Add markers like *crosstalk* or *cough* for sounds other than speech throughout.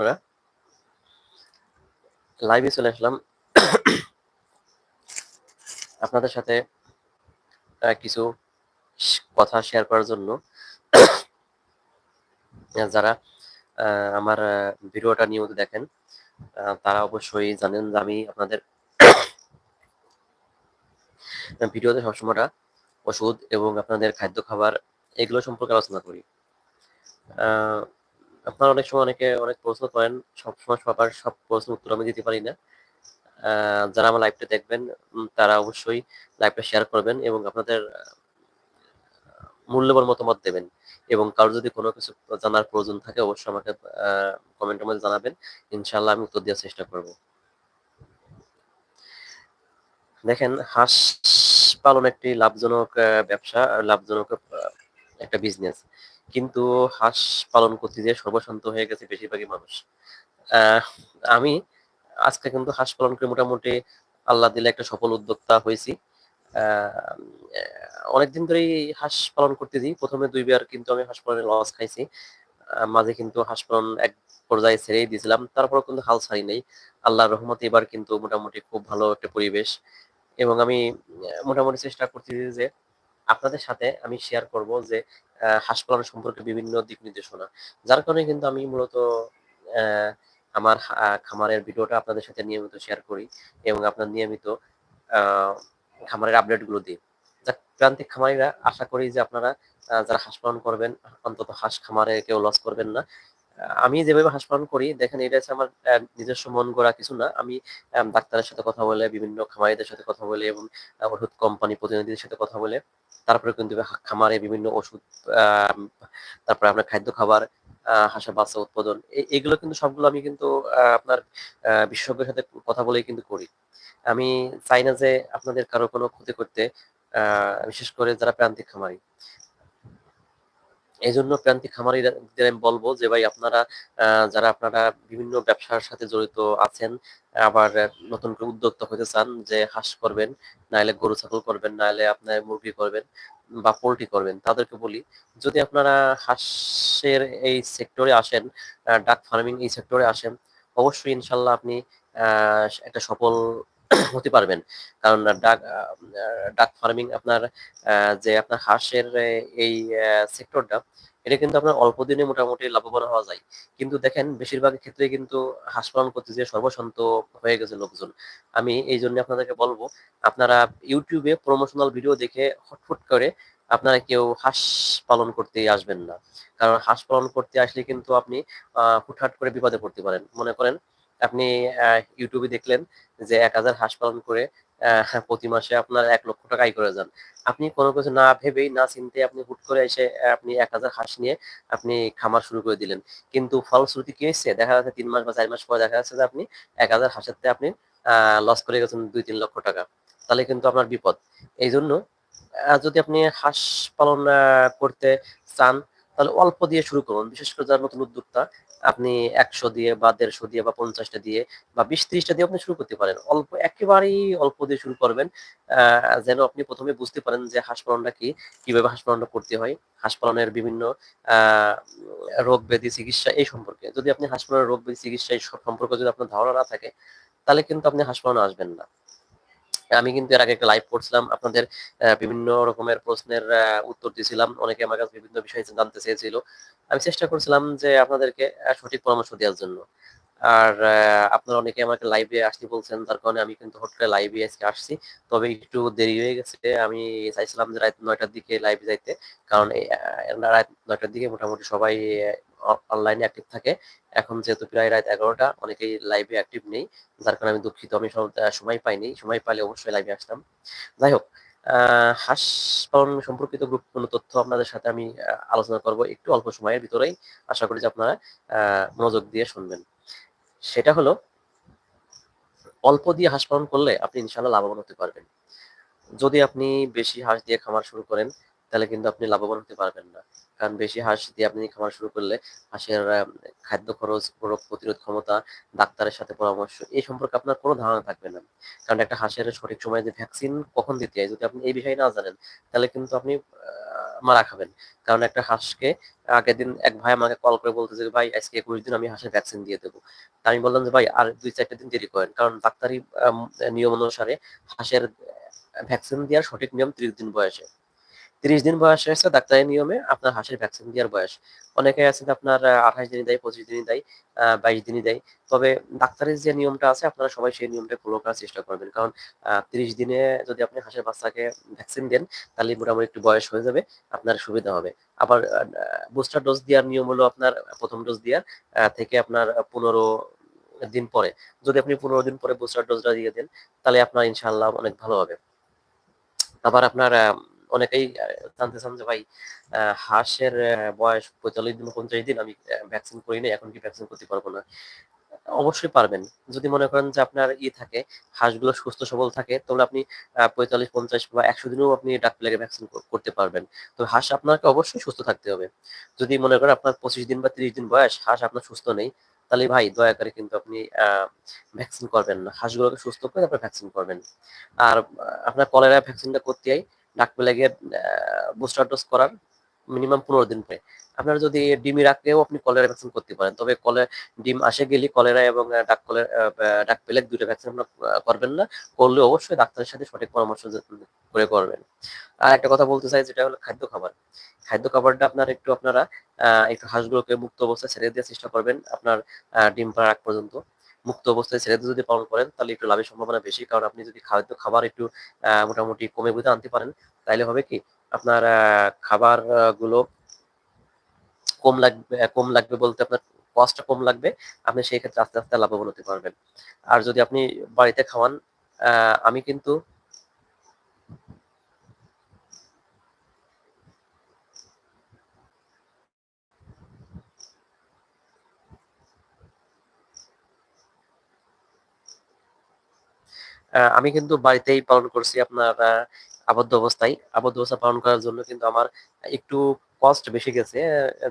আমরা লাইভে চলে আসলাম। আপনাদের সাথে কিছু কথা শেয়ার করার জন্য। যারা আমার ভিডিওটা নিয়মিত দেখেন তারা অবশ্যই জানেন যে আমি আপনাদের ভিডিওতে সবসময়টা ওষুধ এবং আপনাদের খাদ্য খাবার এগুলো সম্পর্কে আলোচনা করি। আপনারা অনেক সময় অনেকে অনেক প্রশ্ন করেন, সবসময় সবার সব প্রশ্নের উত্তর আমি দিতে পারি না। যারা আমার লাইভটা দেখবেন তারা অবশ্যই লাইভটা শেয়ার করবেন এবং আপনাদের মূল্যবান মতামত দেবেন। এবং কারোর যদি কোনো কিছু জানার প্রয়োজন থাকে, অবশ্যই আমাকে কমেন্টের মধ্যে জানাবেন। ইনশাল্লাহ আমি উত্তর দেওয়ার চেষ্টা করব। দেখেন, হাঁস পালন একটি লাভজনক ব্যবসা লাভজনক একটা বিজনেস কিন্তু হাঁস পালন করতে গিয়ে সর্বশান্ত হয়ে গেছে বেশিরভাগই মানুষ। আমি আজকে কিন্তু হাঁস পালন করে মোটামুটি আল্লাহ দিলে একটা সফল উদ্যোক্তা হয়েছি। অনেকদিন ধরেই হাঁস পালন করতেছি প্রথমে দুইবার কিন্তু আমি হাঁস পালনে লস খাইছি। মাঝে কিন্তু হাঁস পালন এক পর্যায়ে ছেড়েই দিয়েছিলাম। তারপর কিন্তু হাল ছাড়ি নাই। আল্লাহর রহমতে এবার কিন্তু মোটামুটি খুব ভালো একটা পরিবেশ। এবং আমি মোটামুটি চেষ্টা করতেছি যে আপনাদের সাথে আমি শেয়ার করব যে হাঁস পালন সম্পর্কে বিভিন্ন দিক নির্দেশনা। যার কারণে কিন্তু আমি মূলত আমার খামারের ভিডিওটা আপনাদের সাথে নিয়মিত শেয়ার করি এবং আপনার নিয়মিত খামারের আপডেটগুলো দিই। যাক, প্রান্তিক খামারিরা আশা করি যে আপনারা যারা হাঁস পালন করবেন অন্তত হাঁস খামারে কেউ লস করবেন না। আমি যেভাবে হাঁস পালন করি দেখেন এটা হচ্ছে আমার নিজস্ব মন গড়া কিছু না। আমি ডাক্তারের সাথে কথা বলে বিভিন্ন খামারিদের সাথে কথা বলে এবং ওষুধ কোম্পানি প্রতিনিধিদের সাথে কথা বলে তারপরে কিন্তু খামারে বিভিন্ন ওষুধ তারপরে আপনার খাদ্য খাবার হাঁসের বাচ্চা উৎপাদন এগুলো কিন্তু সবগুলো আমি কিন্তু আপনার বিশেষজ্ঞের সাথে কথা বলেই কিন্তু করি। আমি চাই না যে আপনাদের কারও কোনো ক্ষতি করতে বিশেষ করে যারা প্রান্তিক খামারি। এই জন্য প্রান্তিক খামারিদের আমি বলব যে, ভাই, আপনারা যারা আপনারা বিভিন্ন ব্যবসার সাথে জড়িত আছেন, আবার নতুন করে উদ্যোক্তা হতে চান, যে হাঁস করবেন, নাহলে গরু, ছাগল করবেন, নাহলে আপনার মুরগি করবেন বা পোল্ট্রি করবেন, তাদেরকে বলি, যদি আপনারা হাঁসের এই সেক্টরে আসেন ডাক ফার্মিং এই সেক্টরে আসেন, অবশ্যই ইনশাল্লাহ আপনি একটা সফল *coughs* হতে পারবেন। কারণ ডাক ডাক ফার্মিং আপনার যে আপনার হাঁসের এই সেক্টরটা, এটা কিন্তু আপনার অল্প দিনে মোটামুটি লাভবান হওয়া যায়। কিন্তু দেখেন, বেশিরভাগ ক্ষেত্রে কিন্তু হাঁস পালন করতে যে সর্বশান্ত হয়ে গেছে লোকজন। আমি এই জন্য আপনাদেরকে বলব, আপনারা ইউটিউবে প্রমোশনাল ভিডিও দেখে হটফট করে আপনারা কেউ হাঁস পালন করতে আসবেন না। কারণ হাঁস পালন করতে আসলে কিন্তু আপনি হুটহাট করে বিপদে পড়তে পারেন। মনে করেন আপনি ইউটিউবে দেখলেন যে এক হাজার হাঁস পালন করে প্রতি মাসে আপনার এক লক্ষ টাকা আয় করে যান। আপনি কোনো কিছু না ভেবেই, না চিনতে আপনি হুট করে এসে আপনি এক হাজার হাঁস নিয়ে আপনি খামার শুরু করে দিলেন। কিন্তু ফলশ্রুতি কি হয়েছে? দেখা যাচ্ছে তিন মাস বা চার মাস পরে দেখা যাচ্ছে যে আপনি এক হাজার হাঁসের হাঁসেরতে আপনি লস করে গেছেন দুই, তিন লক্ষ টাকা। তাহলে কিন্তু আপনার বিপদ। এই জন্য যদি আপনি হাঁস পালন করতে চান, তাহলে অল্প দিয়ে শুরু করুন। বিশেষ করে যারা নতুন উদ্যোক্তা আপনি একশো দিয়ে বা দেড়শো দিয়ে বা পঞ্চাশটা দিয়ে বা বিশ ত্রিশটা দিয়ে আপনি শুরু করতে পারেন। অল্প, একেবারেই অল্প দিয়ে শুরু করবেন যেন আপনি প্রথমে বুঝতে পারেন যে হাঁস পালনটা কি, কীভাবে হাঁস পালনটা করতে হয় হাঁস পালনের বিভিন্ন রোগ ব্যাধি চিকিৎসা এই সম্পর্কে। যদি আপনি হাঁস পালনের রোগ ব্যাধি চিকিৎসা এই সম্পর্কে যদি আপনার ধারণা না থাকে, তাহলে কিন্তু আপনি হাঁস পালনে আসবেন না। আমি কিন্তু এর আগে একটা লাইভ করছিলাম, আপনাদের বিভিন্ন রকমের প্রশ্নের উত্তর দিয়েছিলাম। অনেকে আমার কাছে বিভিন্ন বিষয় জানতে চেয়েছিল। আমি চেষ্টা করছিলাম যে আপনাদেরকে সঠিক পরামর্শ দেওয়ার জন্য। আর আপনারা অনেকে আমাকে লাইভে আসতে বলছেন তার কারণে আমি কিন্তু হট করে লাইভে আজকে আসছি। তবে একটু দেরি হয়ে গেছে। আমি চাইছিলাম যে রাত নয়টার দিকে লাইভে যাইতে। কারণ রাত নয়টার দিকে মোটামুটি সবাই অনলাইনে অ্যাক্টিভ থাকে। এখন যেহেতু প্রায় রাত এগারোটা, অনেকেই লাইভে অ্যাক্টিভ নেই। যার কারণে আমি দুঃখিত, আমি সময় পাইনি। সময় পাইলে অবশ্যই লাইভে আসতাম। যাই হোক হাঁস পালন সম্পর্কিত গুরুত্বপূর্ণ তথ্য আপনাদের সাথে আমি আলোচনা করব একটু অল্প সময়ের ভিতরেই। আশা করি যে আপনারা মনোযোগ দিয়ে শুনবেন। সেটা হলো, অল্প দিয়ে হাঁস পালন করলে আপনি ইনশাল্লাহ লাভবান হতে পারবেন। যদি আপনি বেশি হাঁস দিয়ে খামার শুরু করেন তাহলে কিন্তু আপনি লাভবান হতে পারবেন না। কারণ বেশি হাঁস দিয়ে আপনি খামার শুরু করলে হাঁসের খাদ্য খরচ, রোগ প্রতিরোধ ক্ষমতা, ডাক্তারের সাথে পরামর্শ, এই সম্পর্কে আপনার কোনো ধারণা থাকবে না। কারণ একটা হাঁসের সঠিক সময়ে যে ভ্যাকসিন কখন দিতে হয়, যদি আপনি এই বিষয়ে না জানেন, তাহলে কিন্তু আপনি মারা খাবেন। কারণ একটা হাঁসকে আগের দিন এক ভাই আমাকে কল করে বলতেছে যে, ভাই, আজকে একুশ দিন আমি হাঁসের ভ্যাকসিন দিয়ে দেবো। আমি বললাম যে, ভাই, আর দুই চারটে দিন দেরি করেন। কারণ ডাক্তারি নিয়ম অনুসারে হাঁসের ভ্যাকসিন দেওয়ার সঠিক নিয়ম ত্রিশ দিন বয়সে। তিরিশ দিন বয়স হয়েছে, ডাক্তারি নিয়মে আপনার হাঁসের ভ্যাকসিন দেওয়ার বয়স। অনেকে আছে যে আপনার আঠাশ দিনই দেয়, পঁচিশ দিনই দেয় বাইশ দিনই দেয়। তবে ডাক্তারের যে নিয়মটা আছে, আপনারা সবাই সেই নিয়মটা ফলো করার চেষ্টা করবেন। কারণ তিরিশ দিনে যদি আপনি হাঁসের বাচ্চাকে ভ্যাকসিন দেন, তাহলে মোটামুটি একটু বয়স হয়ে যাবে, আপনার সুবিধা হবে। আবার বুস্টার ডোজ দেওয়ার নিয়ম হলো আপনার, প্রথম ডোজ দেওয়ার থেকে আপনার পনেরো দিন পরে। যদি আপনি পনেরো দিন পরে বুস্টার ডোজটা দিয়ে দেন, তাহলে আপনার ইনশাল্লাহ অনেক ভালো হবে। আবার আপনার অনেকেই জানতে চান যে ভাই হাঁসের বয়স পঁয়তাল্লিশ দিন পঞ্চাশ দিন আমি ভ্যাকসিন করি না এখন কি ভ্যাকসিন করতে পারব না? অবশ্যই পারবেন। যদি মনে করেন যে আপনার ই থাকে, হাঁসগুলো সুস্থ সবল থাকে, তাহলে আপনি পঁয়তাল্লিশ, পঞ্চাশ বা একশো দিনেও আপনি ডাক প্লেগে ভ্যাকসিন করতে পারবেন। তো হাঁস আপনাকে অবশ্যই সুস্থ থাকতে হবে। যদি মনে করেন আপনার পঁচিশ দিন বা তিরিশ দিন বয়স, হাঁস আপনার সুস্থ নেই, তাহলে ভাই দয়া করে কিন্তু আপনি ভ্যাকসিন করবেন না। হাঁসগুলোকে সুস্থ করে তারপরে ভ্যাকসিন করবেন। আর আপনার কলেরা ভ্যাকসিনটা করতে ডাক প্লেগে বুস্টার ডোজ করার মিনিমাম পনেরো দিন পরে। আপনার যদি ডিমি রাখলেও আপনি কলেরা ভ্যাকসিন করতে পারেন, তবে কলে ডিম আসে গেলে কলেরা এবং ডাক কলে ডাক পেলে দুটো ভ্যাকসিন আপনার করবেন না। করলে অবশ্যই ডাক্তারের সাথে সঠিক পরামর্শ করে করবেন। আর একটা কথা বলতে চাই, যেটা হলো খাদ্য খাবার। খাদ্য খাবারটা আপনার একটু আপনারা একটু হাঁসগুলোকে মুক্ত অবস্থায় ছেড়ে দেওয়ার চেষ্টা করবেন আপনার ডিম পাড়ার আগ পর্যন্ত। মুক্ত অবস্থায় ছেড়ে যদি পালন করেন, তাহলে একটু লাভের সম্ভাবনা বেশি। কারণ আপনি যদি খাদ্য, খাবার একটু মোটামুটি কমে বুঝে আনতে পারেন তাহলে হবে কি? আপনার খাবারগুলো কম লাগবে কম লাগবে বলতে আপনার কস্টটা কম লাগবে। আপনি সেই ক্ষেত্রে আস্তে আস্তে লাভবান হতে পারবেন। আর যদি আপনি বাড়িতে খাওয়ান আমি কিন্তু আমি কিন্তু বাড়িতেই পালন করছি আপনার আবদ্ধ অবস্থায়, আবদ্ধ অবস্থা পালন করার জন্য কিন্তু আমার একটু কস্ট বেশি গেছে।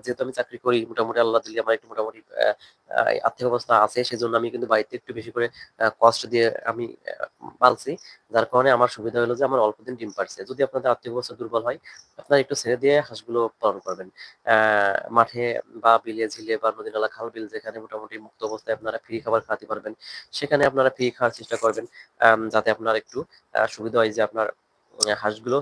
যেহেতু আমি চাকরি করি, মোটামুটি আল্লাহ দিলে আমার একটু মোটামুটি আর্থিক অবস্থা আছে, সেজন্য আমি কিন্তু বাড়িতে একটু বেশি করে কস্ট দিয়ে আমি পালছি। যার কারণে আমার সুবিধা হলো যে আমার অল্প দিন ডিম পারছে যদি আপনাদের আর্থিক অবস্থা দুর্বল হয়, আপনারা একটু ছেড়ে দিয়ে হাঁসগুলো পালন করবেন। মাঠে বা বিলে, ঝিলে বা নদী নালা খাল বিল যেখানে মোটামুটি মুক্ত অবস্থায় আপনারা ফ্রি খাবার খাওয়াতে পারবেন, সেখানে আপনারা ফ্রি খাওয়ার চেষ্টা করবেন যাতে আপনার একটু সুবিধা হয় যে আপনার হাঁসগুলো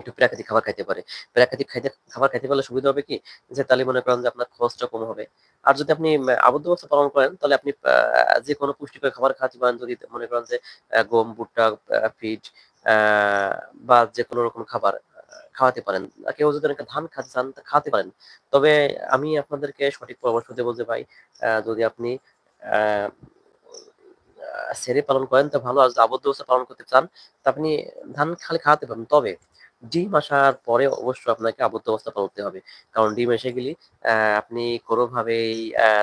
একটু প্রাকৃতিক খাবার খাইতে পারে। প্রাকৃতিক খাইতে, খাবার খাইতে পারলে সুবিধা হবে কি? যে তাহলে মনে করেন যে আপনার খরচটা কম হবে। আর যদি আপনি আবদ্ধ অবস্থা পালন করেন, তাহলে আপনি যে কোনো পুষ্টিকর খাবার খাওয়াতে পারেন যদি মনে করেন যে গম, ভুট্টা ফিড বা যে কোনো রকম খাবার খাওয়াতে পারেন। কেউ যদি অনেক ধান খাতে চান খাওয়াতে পারেন। তবে আমি আপনাদেরকে সঠিক পরামর্শ দেবো যে ভাই যদি আপনি সেরে পালন করেন, তো ভালো আর আবদ্ধ অবস্থা পালন করতে চান, তা আপনি ধান খালি খাওয়াতে পারেন তবে ডিম আসার পরে অবশ্যই আপনাকে আবদ্ধ অবস্থা পালতে হবে। কারণ ডিম এসে গেলে আপনি কোনোভাবেই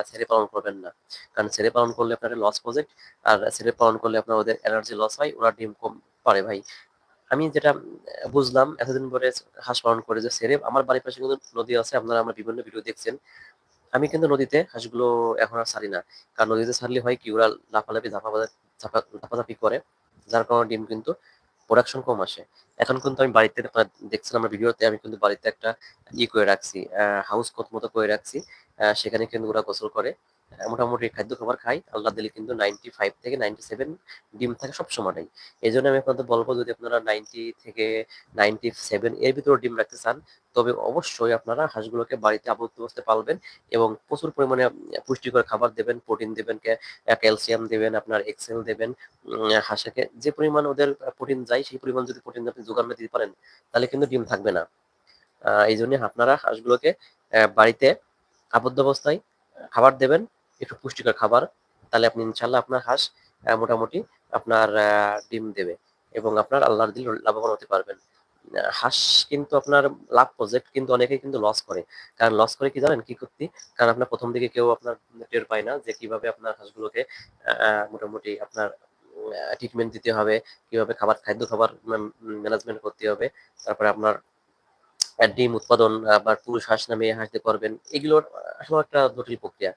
ছেড়ে পালন করবেন না। কারণ ছেড়ে পালন করলে আপনার লস প্রজেক্ট আর ছেড়ে পালন করলে আপনার ওদের এনার্জি লস হয়, ওরা ডিম কম পারে ভাই। আমি যেটা বুঝলাম, এতদিন পরে হাঁস পালন করে যে সেরে, আমার বাড়ির পাশে কিন্তু নদী আছে, আপনারা আমরা বিভিন্ন ভিডিও দেখছেন। আমি কিন্তু নদীতে হাঁসগুলো এখন আর ছাড়ি না। কারণ নদীতে ছাড়লে হয় কি, ওরা লাফালাফি ঝাপাঝাপি করে, যার কারণে ডিম কিন্তু প্রোডাকশন কম আসে। এখন কিন্তু আমি বাড়িতে দেখছিলাম আমার ভিডিওতে আমি কিন্তু বাড়িতে একটা ই করে রাখছি হাউস কত মতো করে রাখছি সেখানে কিন্তু ওরা গোসল করে। মোটামুটি খাদ্য খাবার খাই, আল্লাহ দিলে কিন্তু নাইনটি ফাইভ থেকে নাইনটি সেভেন ডিম থাকে সব সময়টাই এই জন্য আমি আপনাদের বলব, যদি আপনারা নাইনটি থেকে নাইনটি সেভেন এর ভিতরে ডিম রাখতে চান, তবে অবশ্যই আপনারা হাঁসগুলোকে বাড়িতে আবদ্ধ অবস্থায় পালবেন এবং প্রচুর পরিমাণে পুষ্টিকর খাবার দেবেন প্রোটিন দেবেন ক্যালসিয়াম দেবেন, আপনার এক্সেল দেবেন হাঁসকে যে পরিমাণ ওদের প্রোটিন যায়, সেই পরিমাণ যদি প্রোটিন আপনি যোগান দিতে পারেন, তাহলে কিন্তু ডিম থাকবে না। এই জন্য আপনারা হাঁসগুলোকে বাড়িতে আবদ্ধ অবস্থায় খাবার দেবেন একটু পুষ্টিকর খাবার, তাহলে আপনি ইনশাল্লাহ আপনার হাঁস মোটামুটি আপনার ডিম দেবে এবং আপনার আল্লাহর দিল লাভবান হতে পারবেন। হাঁস কিন্তু আপনার লাভ প্রজেক্ট কিন্তু অনেকেই কিন্তু লস করে। কারণ লস করে কি জানেন? কি করতে কারণ আপনার প্রথম দিকে কেউ আপনার টের পায় না যে কীভাবে আপনার হাঁসগুলোকে মোটামুটি আপনার ট্রিটমেন্ট দিতে হবে, কীভাবে খাবার, খাদ্য খাবার ম্যানেজমেন্ট করতে হবে। তারপরে আপনার ডিম উৎপাদন বা পুরুষ হাঁস না মেয়ে হাঁস করবেন এগুলোর আসলে একটা জটিল প্রক্রিয়া।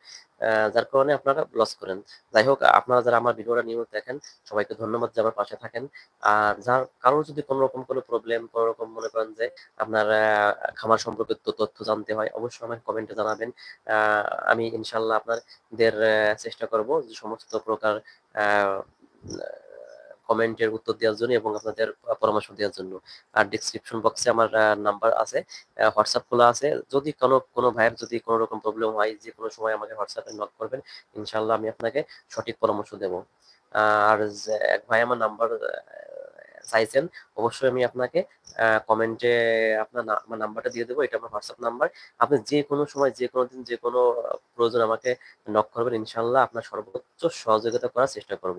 যার কারণে আপনারা লস করেন। যাই হোক, আপনারা যারা আমার ভিডিওটা নিয়মিত দেখেন, সবাইকে ধন্যবাদ যে আমার পাশে থাকেন। আর যার কারোর যদি কোনো রকম কোনো প্রবলেম কোনো রকম মনে করেন যে আপনার খামার সম্পর্কিত তথ্য জানতে হয়, অবশ্যই আমাকে কমেন্টে জানাবেন। আমি ইনশাল্লাহ আপনাদের চেষ্টা করব যে সমস্ত প্রকার কমেন্টের উত্তর দেওয়ার জন্য এবং আপনাদের পরামর্শ দেওয়ার জন্য। আর ডিসক্রিপশন বক্সে আমার নাম্বার আছে হোয়াটসঅ্যাপ খোলা আছে। যদি কোনো কোনো ভাইয়ের যদি কোনো রকম প্রবলেম হয়, যে কোনো সময় আমাকে হোয়াটসঅ্যাপে নক করবেন ইনশাল্লাহ আমি আপনাকে সঠিক পরামর্শ দেব। আর এক ভাই আমার নাম্বার চাইছেন, অবশ্যই আমি আপনাকে কমেন্টে আপনার আমার নাম্বারটা দিয়ে দেবো, এটা আমার হোয়াটসঅ্যাপ নাম্বার আপনি যে কোনো সময়, যে কোনো দিন, যে কোনো প্রয়োজন আমাকে নক করবেন ইনশাল্লাহ আপনার সর্বোচ্চ সহযোগিতা করার চেষ্টা করব।